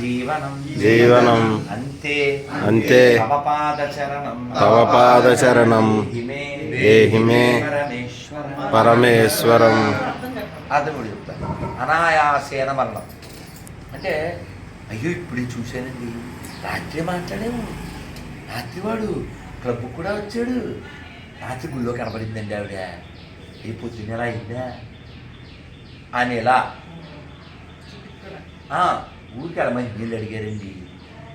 జీవనం. జీవనం. అంతే. అంతే. తవ పాదచరణం దేహిమే పరమేశ్వర. అర్థం కూడా చెప్తాను అనాయాసేన మరణం. అంటే అయ్యో ఇప్పుడు చూశానండి. రాత్రి మాట్లాడాము. రాత్రి వాడు క్లబ్ కూడా వచ్చాడు. రాత్రి గుళ్ళో కనబడిందండి ఆవిడ. ఈ పొద్దున్న ఎలా అయిందా? అనేలా ఆ, ఊరికి అలా మంచి నీళ్ళు అడిగారండి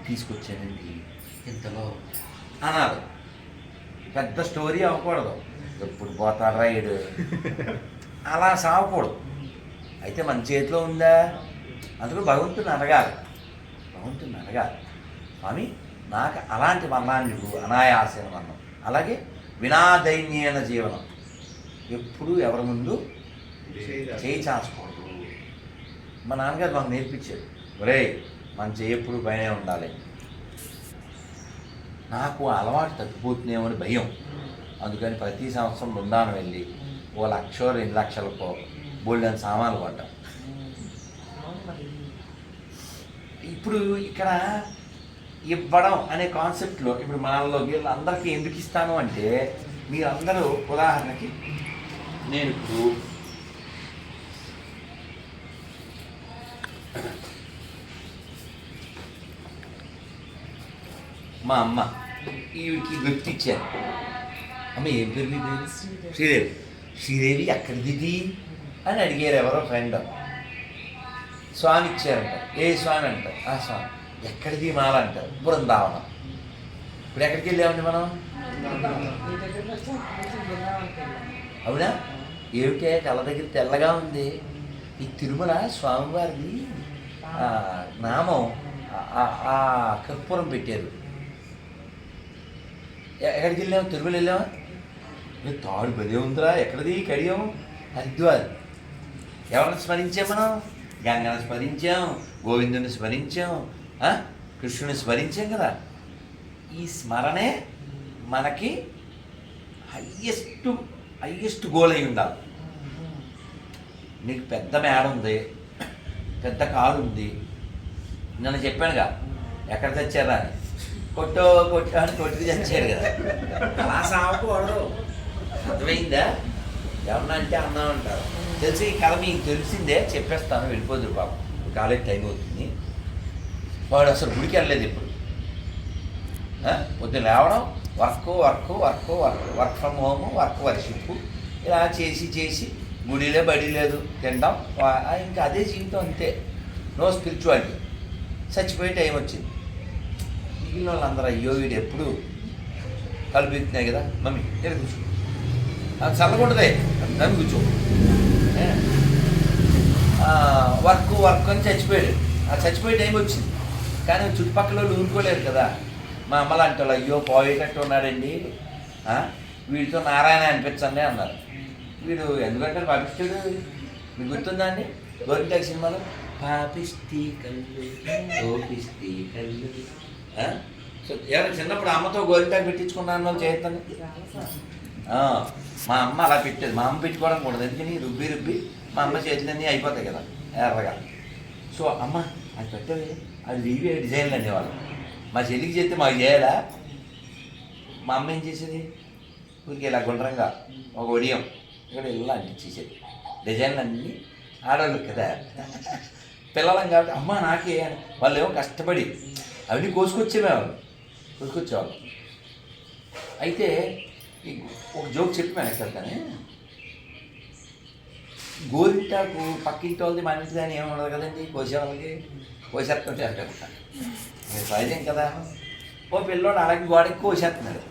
తీసుకొచ్చానండి. ఇంతలో? అన్నారు. పెద్ద స్టోరీ అవ్వకూడదు. ఎప్పుడు పోతాడు రాయుడు అలా సాగకూడదు అయితే మన చేతిలో ఉందా? అందుకు భగవంతుని అడగాలి. భగవంతుని అడగాలి. స్వామి నాకు అలాంటి మరణాన్ని ఇవ్వు. అనాయాసైన మరణం. అలాగే వినాదైన్యైన జీవనం. ఎప్పుడూ ఎవరి ముందు చేయి చాచకూడదు. మా నాన్నగారు మాకు నేర్పించారు. ఒరే మంచి ఎప్పుడు పైన ఉండాలి. నాకు ఆ అలవాటు తగ్గిపోతుందేమో అని భయం. అందుకని ప్రతి సంవత్సరం బృందావనం వెళ్ళి ఓ లక్ష రెండు లక్షలకో బోల్డెన్ సామాన్లు పడ్డాం ఇప్పుడు ఇక్కడ ఇవ్వడం అనే కాన్సెప్ట్లో ఇప్పుడు మనలో వీళ్ళందరికీ ఎందుకు ఇస్తాను అంటే మీరందరూ ఉదాహరణకి నేను ఇప్పుడు మా అమ్మ. ఈవిడికి గిఫ్ట్ ఇచ్చారు. అమ్మ ఏం పేరు మీ పేరు? శ్రీదేవి. శ్రీదేవి ఎక్కడిది అని అడిగారు ఎవరో ఫ్రెండ్. స్వామి ఇచ్చారంట. ఏ స్వామి అంట? ఆ స్వామి. ఎక్కడిది మాల అంటారు బృందావనం. ఇప్పుడు ఎక్కడికి వెళ్ళామండి మనం? అవునా? ఏమిటే? కళ్ళ దగ్గర తెల్లగా ఉంది. ఈ తిరుమల స్వామివారిది నామం ఆ- కర్పూరం పెట్టారు. ఎక్కడికి వెళ్ళాము తిరుమల వెళ్ళామా తాడు బలే ఉందిరా ఎక్కడిది కడియాం? హరిద్వార్. ఎవరిని స్మరించాం మనం? గంగను స్మరించాం గోవిందుని స్మరించాం కృష్ణుని స్మరించాం కదా. ఈ స్మరణే మనకి హయ్యెస్ట్ హయ్యెస్ట్ గోల్ అయి ఉండాలి. నీకు పెద్ద మేడ ఉంది పెద్ద కారు ఉంది. నన్ను చెప్పానుగా ఎక్కడ తెచ్చారా అని కొట్టో కొట్టో అని కొట్టుకు చచ్చాడు కదా. అలా సాగకూడదు అర్థమైందా? ఏమన్నా అంటే అన్నా అంటారు. తెలిసి ఈ కథ మీకు తెలిసిందే చెప్పేస్తాను వెళ్ళిపోదురు బాబు కాలేజ్ టైం అవుతుంది. వాడు అసలు గుడికి వెళ్ళలేదు ఇప్పుడు ఆ? పొద్దున లేవడం work work work work work from home work worship ఇలా చేసి చేసి గుడిలే బడి లేదు తినడం ఇంకా అదే జీవితం అంతే. నో స్పిరిచువాలిటీ చచ్చిపోయే టైం వచ్చింది. మిగిలిన వాళ్ళందరూ అయ్యో వీడు ఎప్పుడు కల్పిస్తున్నాయి కదా మమ్మీ ఇక్కడ కూర్చో. అది చల్లకూడదే నమ్మి కూర్చో. వర్క్ వర్క్ అని చచ్చిపోయాడు. ఆ చచ్చిపోయే టైం వచ్చింది. కానీ చుట్టుపక్కల వాళ్ళు ఊరుకోలేరు కదా. మా అమ్మ లాంటి వాళ్ళు అయ్యో పోయేటట్టు ఉన్నాడండి. వీడితో నారాయణ అనిపించండి అన్నారు. వీడు ఎందుకంటే పాపిస్తాడు? మీకు గుర్తుందా అండి? గోరింటాక్ సినిమాలో పాపిస్తీ కళ్ళు ఓపిస్తి కళ్ళు ఎవరు చిన్నప్పుడు అమ్మతో గోరింటాకు పెట్టించుకున్నాను చేస్తాను మా అమ్మ అలా పెట్టేది. మా అమ్మ పెట్టుకోవడం కూడదు. ఎందుకని? రుబ్బి రుబ్బి మా అమ్మ చేతులన్నీ అయిపోతాయి కదా ఎర్రగా. సో అమ్మ అది పెట్టవే. అది లీవే డిజైన్లు అనేవాళ్ళు. మా చెల్లికి చేస్తే మాకు చేయాలా. మా అమ్మ ఏం చేసేది? ఊరికి ఇలా గుండ్రంగా ఒక ఒడియం ఇక్కడ ఇలా అంటించేసేది. డిజైన్లు అన్నీ ఆడవాళ్ళు కదా. పిల్లలం కాబట్టి అమ్మ నాకే వాళ్ళు ఏమో కష్టపడి అవన్నీ కోసుకొచ్చేవాళ్ళు కోసుకొచ్చేవాళ్ళు అయితే ఈ ఒక జోక్ చెప్పాను ఎక్కడ కానీ గోరింటాకు పక్కింటి వాళ్ళది మన ఇంటి కానీ ఏమి ఉండదు కదండి కోసే వాళ్ళకి కోసేస్తుంటే అక్కడ మీరు సహజం కదా. ఓ పిల్లోడు అలాగే గోడకి కోసేస్తున్నాడు.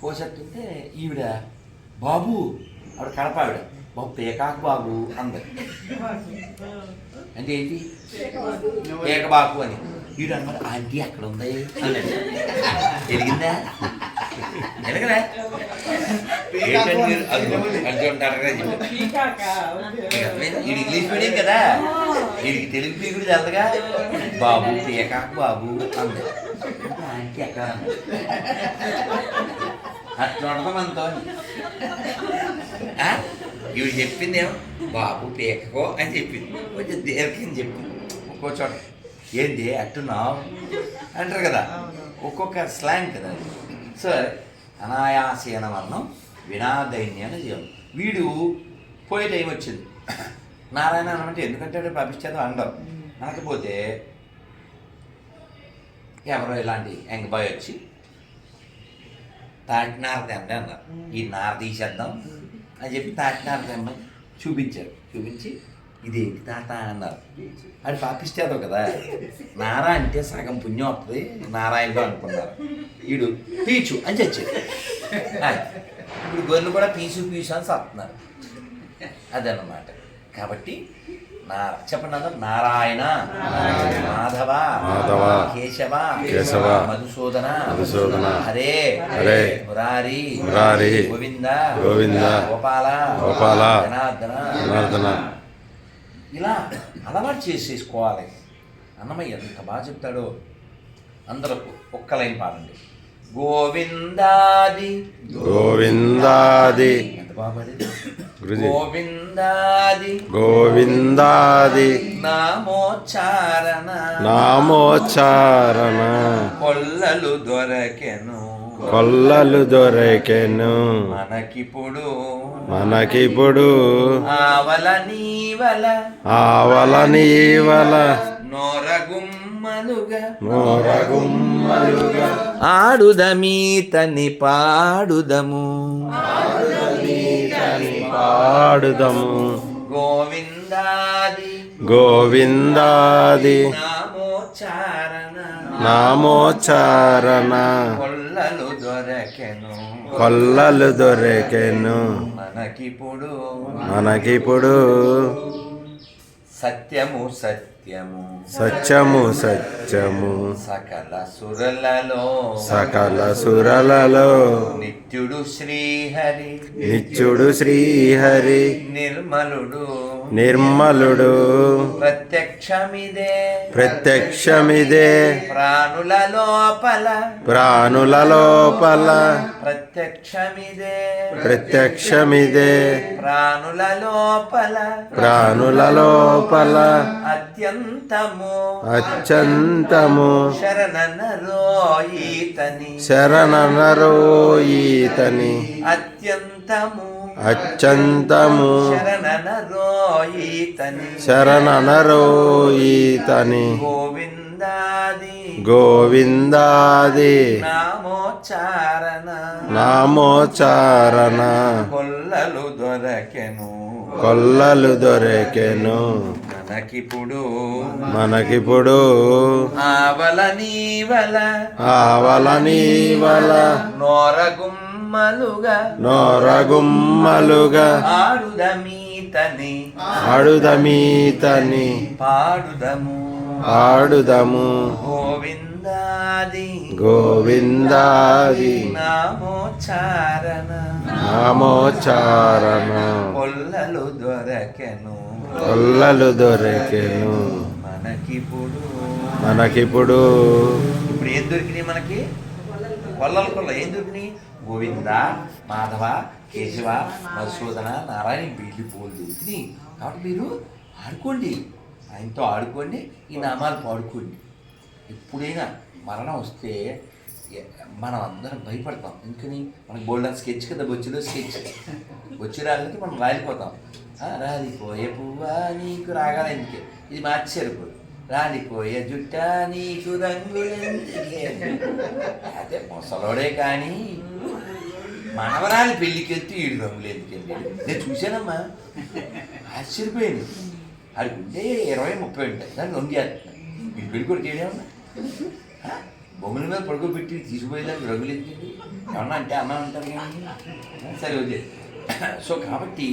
కోసేస్తుంటే ఈవిడ బాబు ఆవిడ కడప ఆవిడ. బాబు పేకాకు బాబు అంది. అంటే ఏంటి? పేకబాకు అని. ఈవిడ అనమాట ఆంటీ అక్కడ ఉంది. ఎదిగిందా ఎదగలే? ఈడు ఇంగ్లీష్ మీడియం కదా. వీడికి తెలుగు పీకుడు తెలదుగా. బాబు పీకాకు బాబు అంది. ఆంటీ ఎక్కడ అంది. అట్లా ఉండదు మనతో. ఇవి చెప్పిందేమో బాబు పీకకో అని చెప్పింది. కొంచెం దీర్ఘం చెప్పింది ఒక్కో చోట. ఏంది అట్టున్నావు? అంటారు కదా. ఒక్కొక్క స్లాంగ్ కదా సో అనాయాసేన వర్ణం వినాదైన్యాన జీవం. వీడు పోయే టైం వచ్చింది. నారాయణ అనమంటే ఎందుకంటే పంపించేదో అండవు. అనకపోతే ఎవరో ఇలాంటి యంగ్ బాయ్ వచ్చి తాటి నార తెండి అన్నారు. ఈ నార తీసేద్దాం అని చెప్పి తాటి నార తెమ్మని చూపించారు. చూపించి ఇదేంటి తాత అన్నారు. అది పాపిస్తేదో కదా. నార అంటే సగం పుణ్యం వస్తుంది నారాయణలో అనుకున్నారు. వీడు పీచు అని చచ్చాడు. ఆ, ఇప్పుడు గొర్రెలు కూడా పీచు పీచు అని సత్తున్నారు. అదన్నమాట. కాబట్టి నా చెప్పండి అందరూ నారాయణ మాధవ మాధవ, కేశవ కేశవ, మధుసూదన మధుసూదన, హరే హరే, మురారి మురారి, గోవింద గోవింద, గోపాల గోపాల, జనార్దన జనార్దన. ఇలా అలవాటు చేసేసుకోవాలి. అన్నమయ్య ఎంత బాగా చెప్తాడో. అందరూ ఒక్క లైన్ పాడండి. గోవిందాది. గోవిందాది. గోవిందాది. గోవిందాది. నామోచ్చారణ. నామోచ్చారణ. కొల్లలు దొరకెను. కొల్లలు దొరికెను. మనకిప్పుడు మనకిప్పుడు ఆవల నీవల ఆవల నీవల. నోరగుమ్మలుగా. నోరగుమ్మలుగా. ఆడుదమీతని పాడుదము. పాడుదము. గోవిందాది. గోవిందాది. నామోచ్చారణ. నామోచ్చారణ. కొల్లలు దొరకెను. కొల్లలు దొరికెను. మనకిప్పుడు మనకిప్పుడు సత్యము సత్యము. సత్యము సత్యము. సకల సురలలో సకల సురలలో నిత్యుడు శ్రీహరి. నిత్యుడు శ్రీహరి. నిర్మలుడు నిర్మలుడు. ప్రత్యక్షమిదే. ప్రత్యక్షమిదే. ప్రాణుల లోపల. ప్రాణుల లోపల. ప్రత్యక్షమిదే. ప్రత్యక్షమిదే. ప్రాణుల లోపల. ప్రాణుల లోపల. అత్యంతము. అత్యంతము. శరణనరో ఈతని శరణనరోయితని అత్యంతము. అత్యంతము శరణనరోయితని. గోవిందాది. గోవిందాది. నామోచ్చారణ. నామోచారణ కొల్లలు దొరకెను. కొల్లలు దొరికెను. మనకిప్పుడు మనకిప్పుడు ఆవల నీవల ఆవల నీవల నోరగుమ్మలుగా నోరగుమ్మలుగా ఆడుదమీతని అడుదమీతని పాడుదము. ఆడుదము గోవిందాది గోవిందాది నామోచ్చారణ. నామోచారణ కొల్లలు దొరకెను. కొల్లలు దొరికెను. మనకిప్పుడు మనకిప్పుడు ఇప్పుడు ఏం దొరికినాయి మనకి? కొల్లలు కొల్ల. ఏం దొరికినాయి? గోవింద మాధవ కేశవ మధుసూదన నారాయణ వీళ్ళు పోలు దొరికినాయి. కాబట్టి మీరు ఆడుకోండి. ఆయనతో ఆడుకోండి ఈ నామాలు పాడుకోండి ఎప్పుడైనా మరణం వస్తే మనం అందరం భయపడతాం. ఎందుకని? మనకు బోల్డర్ స్కెచ్ కదా బొచ్చులో స్కెచ్. బొచ్చు రాళ్ళకి మనం రాలిపోతాం. రాలిపోయే పువ్వా నీకు రాగాలి ఎందుకే? ఇది మార్చారు ఇప్పుడు రాలిపోయే జుట్ట నీకు రంగు అదే ముసలోడే కానీ. మనవరాలి పెళ్ళికి వెళ్తే ఈడు రంగులు ఎందుకండి నేను చూశానమ్మా. ఆశ్చర్యపోయాను. ఆడికి ఉంటే ఇరవై ముప్పై ఉంటాయి. దాన్ని వంగేస్తున్నాయి వీళ్ళు పెళ్ళి కొడుకు ఏమన్నా బొమ్మల మీద పడుకోబెట్టి తీసుకుపోయేదానికి రంగులు ఎందుకండి ఏమన్నా అంటే అన్నా అంటారు కానీ. సరే వదిలే. సో కాబట్టి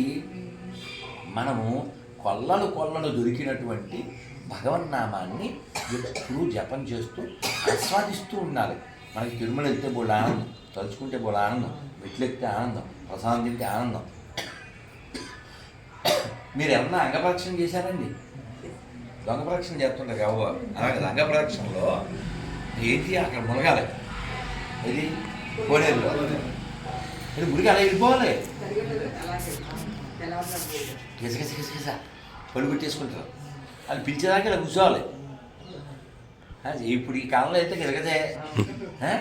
మనము కొల్లలు కొల్లలు దొరికినటువంటి భగవన్నామాన్ని ఎప్పుడూ జపం చేస్తూ ఆస్వాదిస్తూ ఉండాలి. మనకి తిరుమల వెళ్తే బోళ్ళు ఆనందం తలుచుకుంటే బోళ్ళు ఆనందం మెట్లెక్కితే ఆనందం ప్రసాదం తింటే ఆనందం. మీరు ఏమన్నా అంగప్రదక్షిణ చేశారండి? దొంగ చేస్తుంటారు కాబో అలాగే రంగ ఏంటి అక్కడ మునగాలి. ఇది కోనేరులో. ఇది మురిగి అలా వెళ్ళిపోవాలి. గిస గిస పళ్ళు పెట్టేసుకుంటారు వాళ్ళు పిలిచేదాకా ఇలా కూర్చోవాలి. ఇప్పుడు ఈ కాలంలో అయితే గిరగదే ఆ?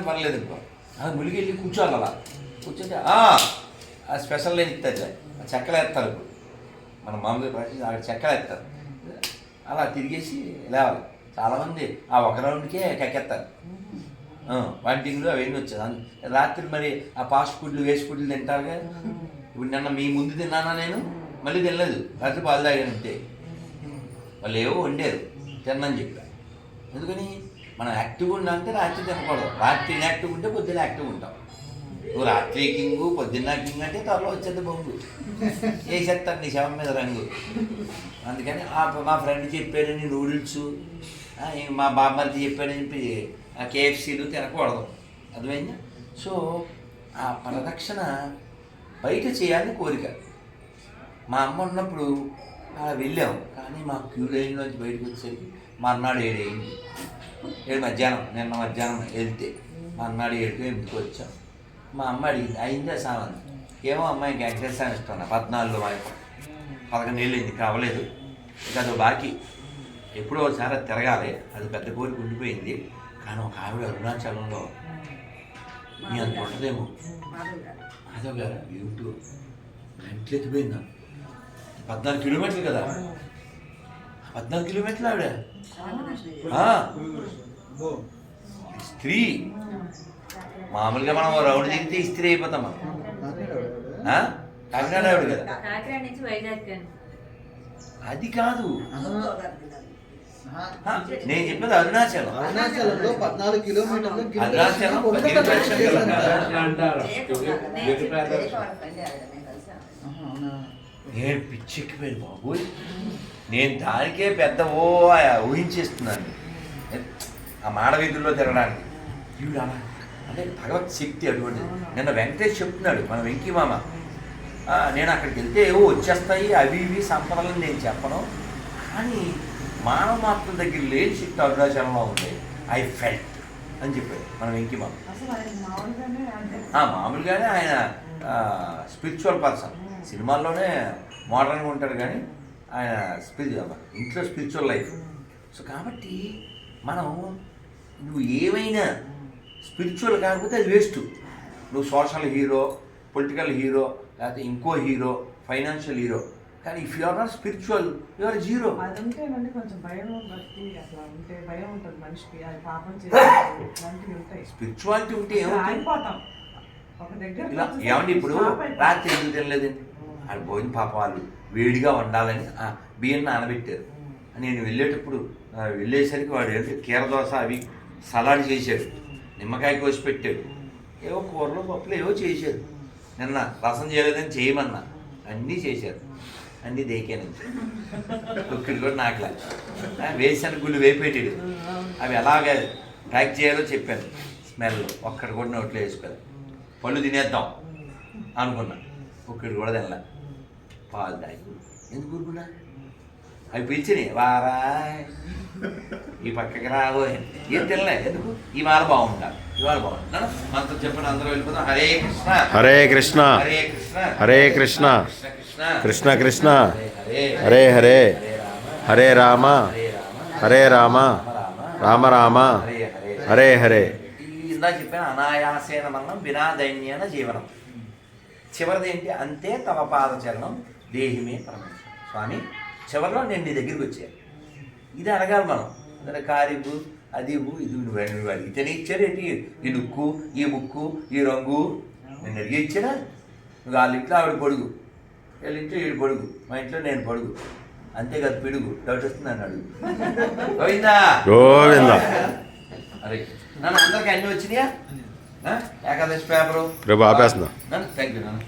పర్లేదు ఇప్పుడు. అది ములిగి వెళ్ళి కూర్చోవాలి అలా. కూర్చుంటే "ఆ, స్పెషల్ నేను ఇస్తారు చెక్కలు వేస్తారు ఇప్పుడు. మన మామూలుగా ప్రాక్టీస్ అక్కడ చెక్కలు వేస్తారు. అలా తిరిగేసి లేవాలి. చాలామంది ఆ ఒక రౌండ్కే కక్కెత్తారు వంటింగ్లు అవన్నీ వచ్చాయి? రాత్రి మరి ఆ ఫాస్ట్ ఫుడ్లు వేస్ట్ ఫుడ్లు తింటారుగా ఇప్పుడు నిన్న మీ ముందు తిన్నానా నేను? మళ్ళీ తినలేదు. రాత్రి పాలు తాగాను అంతే. వాళ్ళు ఏవో వండారు. తిన్నని చెప్పా. ఎందుకని? మనం యాక్టివ్గా ఉండాలంటే రాత్రి తినకూడదు. రాత్రి యాక్టివ్ ఉంటే పొద్దున్న యాక్టివ్ ఉంటాం. నువ్వు రాత్రి కింగు పొద్దున్న కింగ్ అంటే త్వరలో వచ్చేది బొంగు. వేసేస్తాను నీ శవం మీద రంగు. అందుకని మా ఫ్రెండ్ చెప్పాడని నూడిల్స్ మా బామ్మర్ది చెప్పాడని చెప్పి ఆ కేఎఫ్సీలు తినకూడదు. అర్థమైందా? సో ఆ పరిరక్షణ బయట చేయాలని కోరిక. మా అమ్మ ఉన్నప్పుడు అలా వెళ్ళాం. కానీ మా క్యూ లైన్లోంచి బయటకు వచ్చేసరికి మర్నాడు ఏడైంది ఏడు మధ్యాహ్నం నిన్న మధ్యాహ్నం వెళ్తే మర్నాడు ఏడుకు ఎందుకు వచ్చాం. మా అమ్మ అడిగింది అయిందా సామాన్? ఏమో అమ్మాయికి వెంకటేశ్వర ఇష్టం పద్నాలుగు మా పదకొండు ఏళ్ళు అవ్వలేదు కావలేదు. ఇక అది బాకీ. ఎప్పుడో ఒకసారి తిరగాలి. అది పెద్ద కోరిక ఉండిపోయింది. కానీ ఒక ఆవిడ అరుణాచలంలో మీ అంత ఉంటుందేమో. అదొక యూట్యూబ్ గంటలు ఎత్తిపోయిందా పద్నాలుగు కిలోమీటర్లు కదా. పద్నాలుగు కిలోమీటర్లు ఆవిడ. స్త్రీ. మామూలుగా మనం రౌండ్ దిగితే స్త్రీ అయిపోతాం మనం. ఆ? కాకినాడ ఆవిడ కదా కాకినాడ నుంచి వైజాగ్ అండి అది కాదు. నేను చెప్పేది అరుణాచలం. అరుణాచలంలో పద్నాలుగు కిలోమీటర్లు అరుణాచలం నేను పిచ్చెక్కిపోయాను బాబోయ్. నేను దానికే పెద్ద ఓ ఊహించేస్తున్నాను. ఆ మాడవీధుల్లో తిరగడానికి. ఈవిడ అంటే భగవత్ శక్తి అటువంటిది. నిన్న వెంకటేష్ చెప్తున్నాడు మన వెంకీ మామ. నేను అక్కడికి వెళ్తే ఏవో వచ్చేస్తాయి అవి ఇవి సంపదలని నేను చెప్పను. కానీ మానవ మాత్రం దగ్గర లేని శక్తి అరుణాచలంలో ఉంది ఐ ఫెల్ట్ అని చెప్పాడు మన ఆ, మామూలుగానే ఆయన స్పిరిచువల్ పర్సన్ సినిమాల్లోనే మోడర్న్గా ఉంటాడు కానీ ఆయన స్పిరిచువల్ ఇంట్లో స్పిరిచువల్ లైఫ్ సో కాబట్టి మనం నువ్వు ఏమైనా స్పిరిచువల్ కాకపోతే అది వేస్ట్ నువ్వు సోషల్ హీరో పొలిటికల్ హీరో లేకపోతే ఇంకో హీరో ఫైనాన్షియల్ హీరో. కానీ if you are not spiritual you are zero. కొంచెం భయం భక్తి అట్లా ఉంటే భయం ఉంటుంది మనిషికి అది పాపం ఇట్లాంటివి ఉంటాయి. స్పిరిచువాలిటీ ఉంటే దగ్గర ఇలా ఏమండి ఇప్పుడు? రాత్రి ఎందుకు తినలేదండి? ఆడు భోజనం పాప వాళ్ళు వేడిగా వండాలని బియ్యం నానబెట్టారు. నేను వెళ్ళేటప్పుడు వెళ్ళేసరికి వాడు ఏంటి కీర దోశ అవి సలాడ్ చేశాడు. నిమ్మకాయ కోసి పెట్టాడు. ఏవో కూరలు పప్పులు ఏవో చేశారు నిన్న రసం చేయలేదని చేయమన్నా. అన్నీ చేశారు. అన్నీ దేకాను. ఒక్కడి కూడా నాకులా. వేసాను గుళ్ళు వేపేటాడు అవి ఎలాగ ప్యాక్ చేయాలో చెప్పాను. స్మెల్ ఒక్కడి కూడా నోట్లో వేసుకోలేదు. పళ్ళు తినేద్దాం అనుకున్నా. ఒక్కడి కూడా తినలే. పాలు తాగి. ఎందుకు ఊరుకున్నా? అవి పిలిచినాయి. వారా ఈ పక్కకి రాబో ఏం తినలే. ఎందుకు? ఈ వార బాగుండాలి. ఇవాళ బాగుంటాను మనతో చెప్పండి అందరూ వెళ్ళిపోతాం హరే కృష్ణ. హరే కృష్ణ. హరే కృష్ణ. హరే కృష్ణ. కృష్ణ కృష్ణ. హరే హరే. హరే రామ. హరే రామ. రామ రామ. హరే హరే. ఇందా చెప్పాను అనాయాసేన మరణం వినా దైన్యేన జీవనం. చివరిది ఏంటి? అంతే తవ పాదచరణం దేహిమే పరమేశ్వరం. స్వామి చివరిలో నేను నీ దగ్గరికి వచ్చాను. ఇది అడగాలి మనం. అదే కారిపు అది ఇవ్వు, ఇది నువ్వు అడిగితేనే ఇచ్చారు ఏంటి? ఈ లుక్కు ఈ ముక్కు ఈ రంగు. నేను అడిగి ఇచ్చాడా? నువ్వు వాళ్ళ ఇంట్లో ఆవిడ పొడుగు. వీళ్ళ ఇంట్లో వీడు పొడుగు. మా ఇంట్లో నేను పొడుగు. అంతేకాదు పిడుగు. డౌట్ వస్తుంది అన్నాడు గోవిందా? గోవింద. అరే నన్ను అందరికి అన్ని వచ్చినాయా? ఏకాదశి పేపరు? రేపు ఆపేస్తున్నా. థ్యాంక్ యూ నాన్న.